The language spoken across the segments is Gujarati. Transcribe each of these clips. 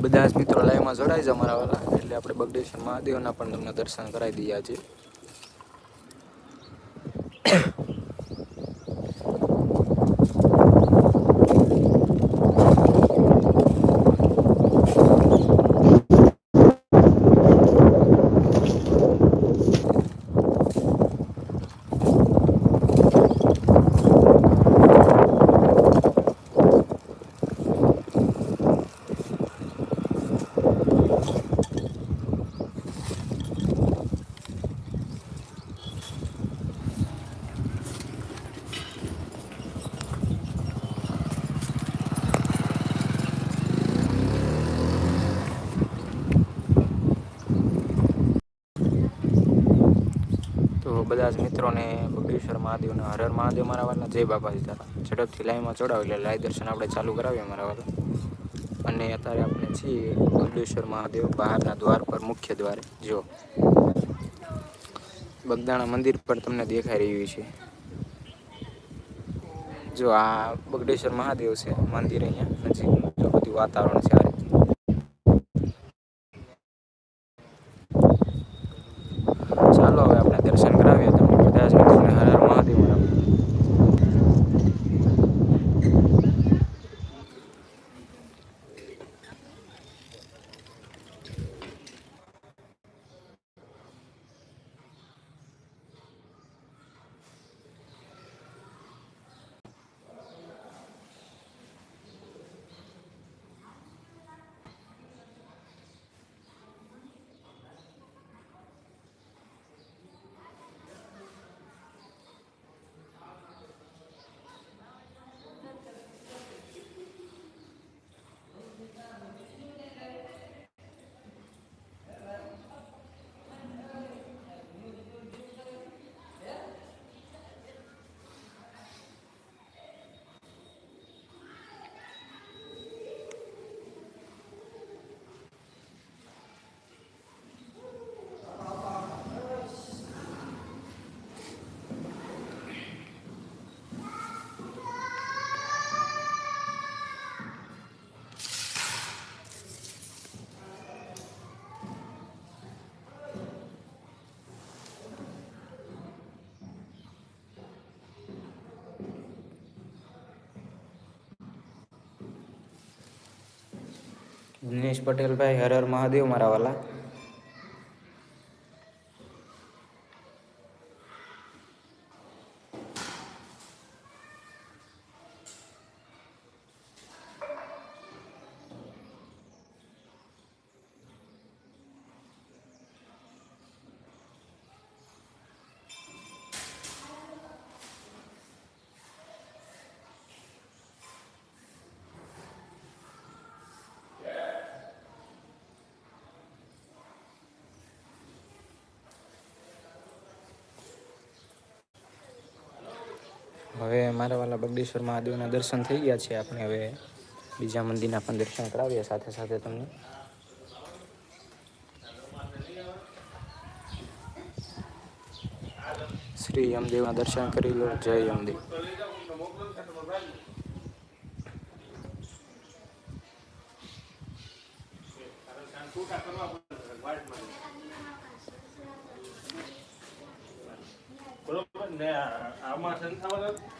બધા જ મિત્રો લાઈવમાં જોડાય છે અમારા વાળા એટલે આપણે બગડેશ્વર મહાદેવના પણ તમને દર્શન કરાવી દઈએ આજે તો બધા જ મિત્રોને બગડેશ્વર મહાદેવના હર હર મહાદેવ મારા વાલા જય બાબાજી તારા. ઝડપથી લાઈવમાં જોડાવ એટલે લાઈ દર્શન આપણે ચાલુ કરાવીએ મારા વાલા અને અત્યારે આપણે છીએ બગડેશ્વર મહાદેવ બહારના દ્વાર પર, મુખ્ય દ્વારે. જો, બગદાણા મંદિર પર તમને દેખાઈ રહ્યું છે. જો, આ બગડેશ્વર મહાદેવ છે મંદિર અહીંયા નજીક જો, બધું વાતાવરણ છે આ રીતે ચાલો હવે આપણે દર્શન કરાવીએ તમને બધા જ મિત્રોને હર હર મહાદેવ મારા દિનેશ પટેલભાઈ હર હર મહાદેવ મારા વાલા. હવે મારા વાલા બગડેશ્વર મહાદેવના દર્શન થઈ ગયા છે. આપણે હવે બીજા મંદિરના પણ દર્શન કરાવીએ સાથે સાથે તમને. શ્રી યમદેવના દર્શન કરી લો. જય યમદેવ.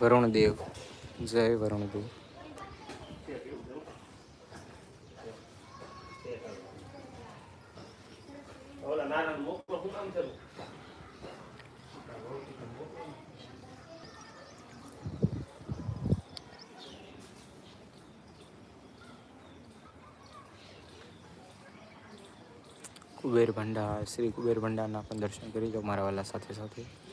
વરુણદેવ. જય વરુણદેવ. કુબેર ભંડાર શ્રી કુબેર ભંડારના પણ દર્શન કરી લો મારા વાલા સાથે સાથે.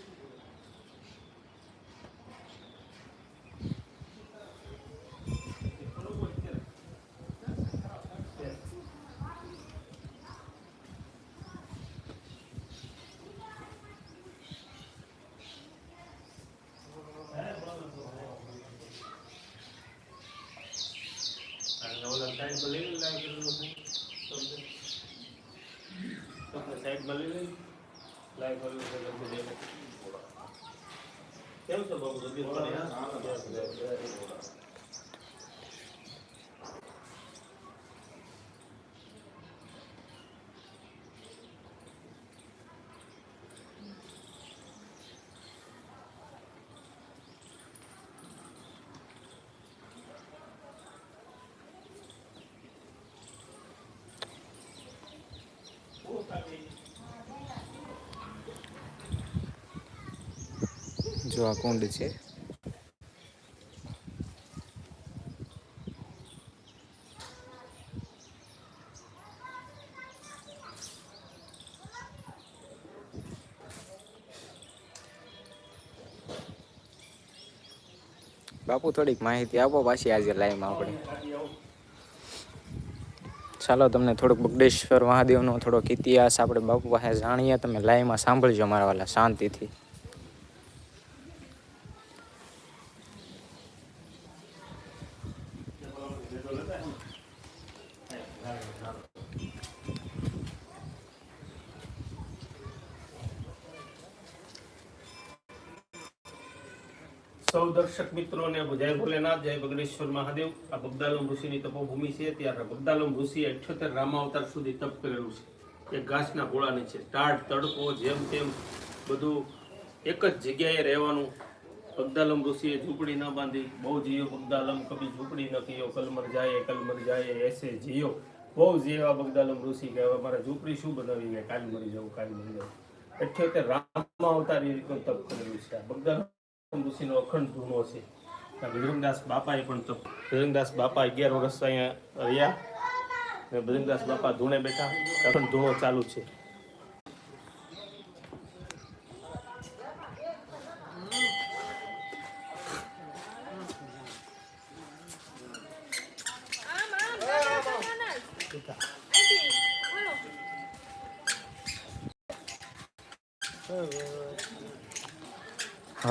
जो अकाउंट है બાપુ, થોડીક માહિતી આપો પાછી આજે લાઈવમાં આપણે. ચાલો, તમને થોડુંક બગડેશ્વર મહાદેવનો થોડોક ઇતિહાસ આપણે બાપુ પાસે જાણીએ. તમે લાઈવમાં સાંભળજો મારા વાલા, શાંતિથી. સૌ દર્શક મિત્રોને જય ભોલેનાથ, જય બગડેશ્વર મહાદેવ. આ બગદાલમ ઋષિની તપોભૂમિ છે. ત્યારે બગદાલમ ઋષિ અઠ્યોતેર રામાવતાર સુધી તપ કરેલું છે. એ ઘાસના ગોળાની છે. ટાઢ, તડકો, જેમ તેમ બધું એક જ જગ્યાએ રહેવાનું. બગદાલમ ઋષિએ ઝૂંપડી ન બાંધી. બહુ જીયો બગદાલમ, કભી ઝૂંપડી ન કીયો. કલમર જાય કલમર જાય, એસે જીયો. બહુ જીવા બગદાલમ ઋષિ કે હવે મારે ઝૂંપડી શું બનાવી કે કાલ મરી જાઉં, કાલ મરી જાઉં. અઠ્યોતેર રામાવતારી રીતનું તપ કરેલું છે. બગદાલમ ઋષિનો અખંડ ધૂનો છે. બજરંગદાસ બાપાએ પણ તો બજરંગદાસ બાપા અગિયાર વર્ષ અહીંયા રહ્યા. અને બાપા ધૂણે બેઠા. અખંડ ધૂણો ચાલુ છે.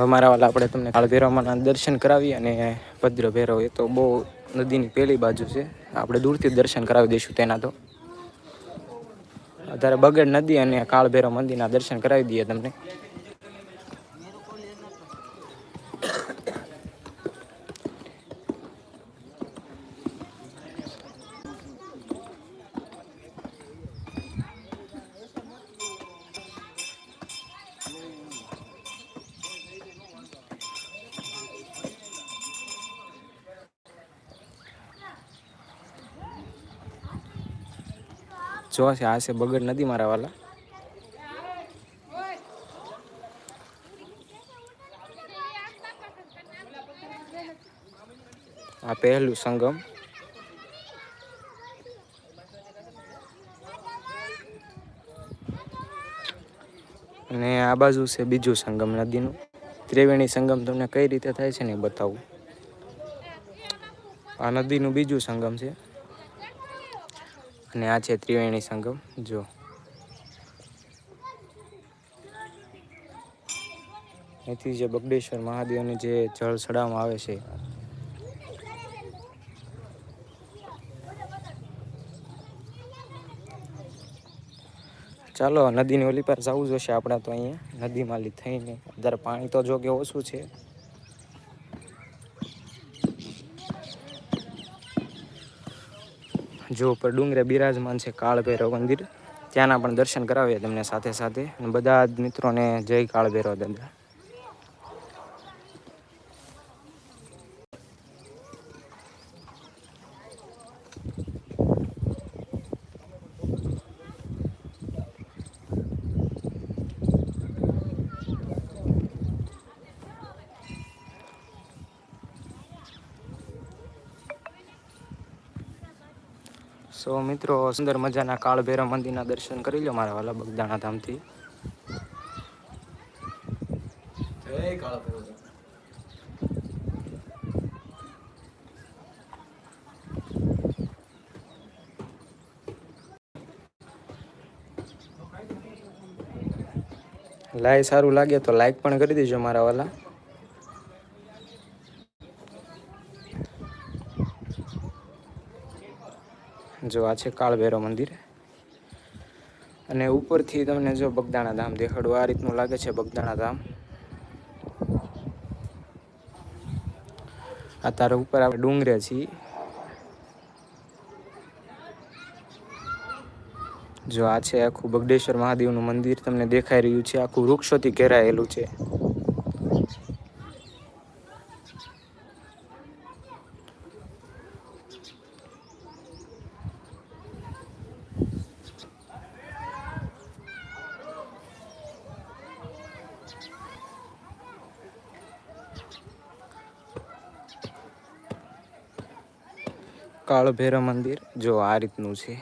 હવે મારા વાલા આપણે તમને કાળભૈરવમાંના દર્શન કરાવી અને ભદ્ર ભૈરવ, એ તો બહુ નદીની પેલી બાજુ છે. આપણે દૂરથી દર્શન કરાવી દઈશું તેના તો. અત્યારે બગડ નદી અને કાળભૈરવ મંદિરના દર્શન કરાવી દઈએ તમને. જો છે, આ છે બગડ નદી મારા વાલા. આ પહેલું સંગમ. અને આ બાજુ છે બીજું સંગમ નદીનું. ત્રિવેણી સંગમ તમને કઈ રીતે થાય છે ને બતાવું. આ નદીનું બીજું સંગમ છે. અને આ છે ત્રિવેણી સંગમ. જો અહીંથી જે બગડેશ્વર મહાદેવની જે જળ ચડાવવામાં આવે છે. ચાલો, નદીની ઓલી પર જવું જોશે આપણે તો અહીંયા. નદીમાં લી થઈને અત્યારે પાણી તો જો કે ઓછું છે. જો ઉપર ડુંગરે બિરાજમાન છે કાળભૈરવ મંદિર, ત્યાંના પણ દર્શન કરાવીએ તમને સાથે સાથે. બધા જ મિત્રોને જય કાળભૈરવ દાદા. સો મિત્રો સુંદર મજાના કાળભૈરવ મંદિરના દર્શન કરી લો મારા વાલા બગદાણા ધામથી લાય સારું લાગે તો લાઈક પણ કરી દેજો મારા વાલા. જો આ છે કાળભૈરવ મંદિર. અને ઉપરથી તમને જો બગદાણા ધામ દેખાડું, આ રીતનું લાગે છે બગદાણા ધામ. આ તારા ઉપર આપણે ડુંગરે છીએ. જો આ છે આખું બગડેશ્વર મહાદેવનું મંદિર તમને દેખાઈ રહ્યું છે, આખું વૃક્ષોથી ઘેરાયેલું છે. કાળભૈરવ મંદિર. જો આ રીતનું છે.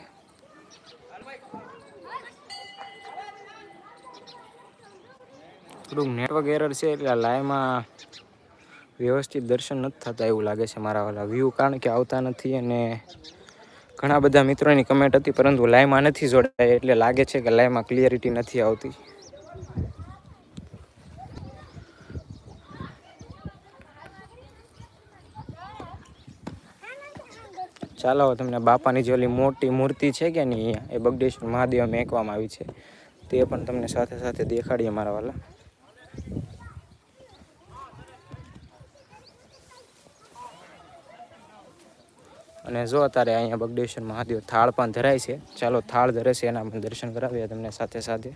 થોડુંક નેટવર્ક એરર છે એટલે આ લાઈવમાં વ્યવસ્થિત દર્શન નથી થતા એવું લાગે છે મારા વાલા. વ્યૂ કારણ કે આવતા નથી અને ઘણા બધા મિત્રોની કમેન્ટ હતી, પરંતુ લાઈવમાં નથી જોડાય એટલે લાગે છે કે લાઈવમાં ક્લિયરિટી નથી આવતી. ચાલો તમને બાપાની જે ઓલી મોટી મૂર્તિ છે કે નહીં, અહીંયા, એ બગડેશ્વર મહાદેવ મેંકવામાં આવી છે. તે પણ તમને સાથે સાથે દેખાડીએ મારા વાલા. અને જો અત્યારે અહીંયા બગડેશ્વર મહાદેવ થાળ પણ ધરાય છે. ચાલો, થાળ ધરે છે, એના પણ દર્શન કરાવીએ તમને સાથે સાથે.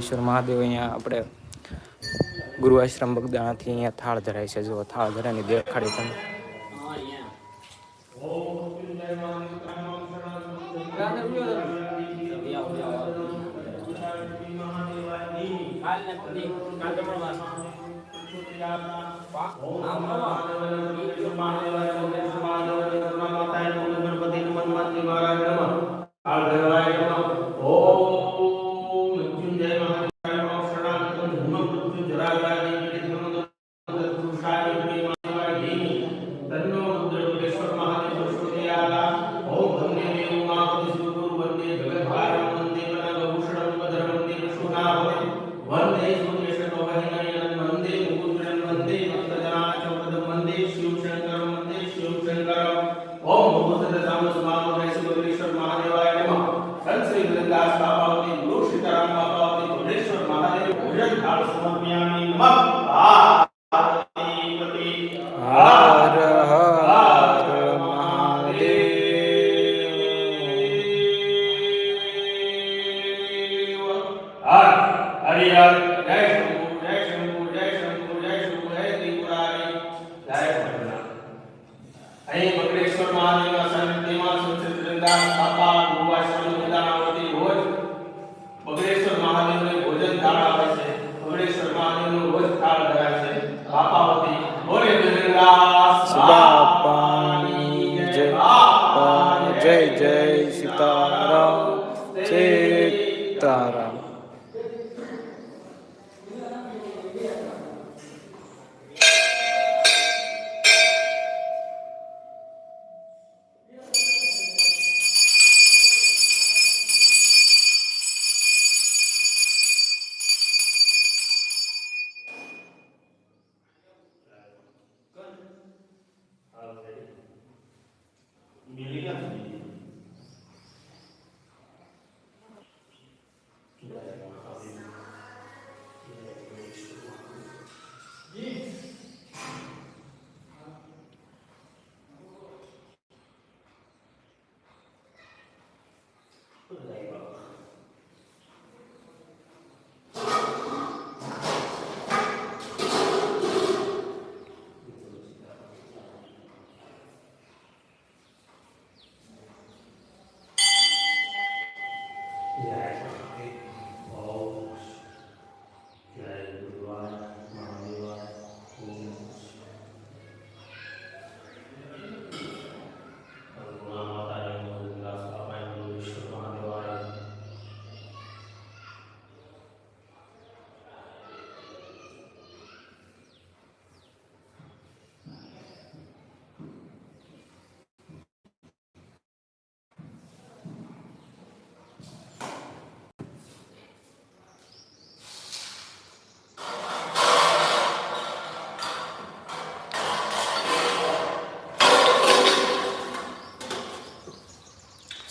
બગડેશ્વર મહાદેવ અહીંયા આપણે ગુરુ આશ્રમ બગદાણાથી અહીંયા થાળ ધરાય છે જો થાળ ધરાની દેખાડી તમે વંદે અહીં બગડેશ્વર મહાદેવના સાનિધ્યમાં સંસ્કૃત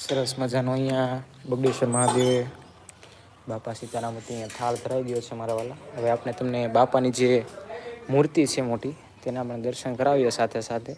સરસ મજાનો અહીંયા બગડેશ્વર મહાદેવે બાપા સીતારામતી અહીંયા થાળ ધરાવી ગયો છે મારા વાલા. હવે આપણે તમને બાપાની જે મૂર્તિ છે મોટી, તેના પણ દર્શન કરાવીએ સાથે સાથે.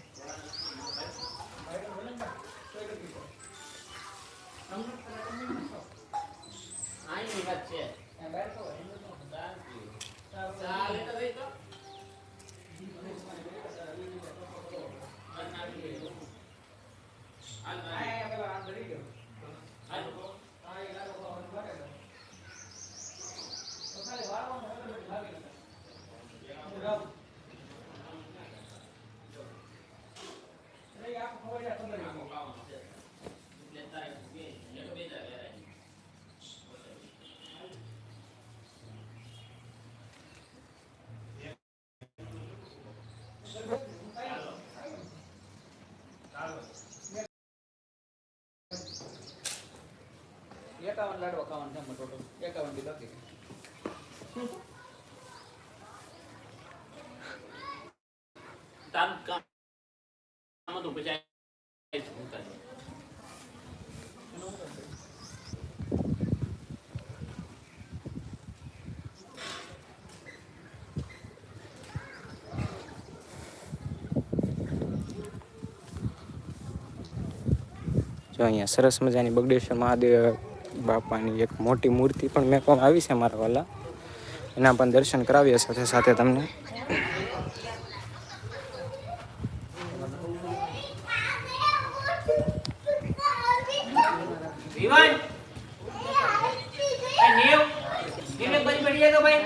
એકાવન લાડવા ખાવાના છે ટોટલ એકાવન બી બાકી. જો અહીંયા સરસ મજાની બગડેશ્વર મહાદેવ બાપાની એક મોટી મૂર્તિ પણ મેં પણ આવી છે મારા વાલા? એના પણ દર્શન કરાવીએ સાથે સાથે તમને. વિવાન એ નેવ નેવ એક બાજુ બેઠી જાય તો ભાઈ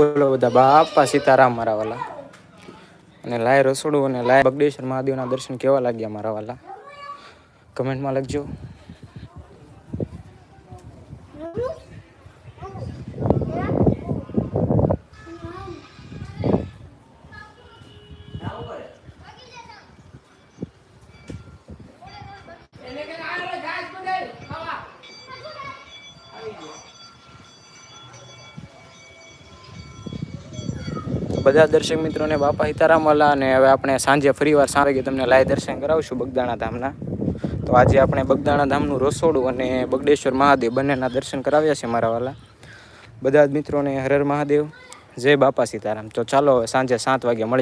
બોલો બધા, બાપા સીતારામ મારા વાલા. અને લાય રસોડું અને લાય બગડેશ્વર મહાદેવના દર્શન કેવા લાગ્યા મારા વાલા? કમેન્ટમાં લખજો. બધા દર્શક મિત્રોને બાપા હિતારામ વાલા અને હવે આપણે સાંજે ફરીવાર સાંજ વાગે તમને લાય દર્શન કરાવશું બગદાણા ધામના. તો આજે આપણે બગદાણા ધામનું રસોડું અને બગડેશ્વર મહાદેવ બંનેના દર્શન કરાવ્યા છે મારા વાલા. બધા જ મિત્રોને હર હર મહાદેવ. જય બાપા સીતારામ. તો ચાલો હવે સાંજે સાત વાગે મળી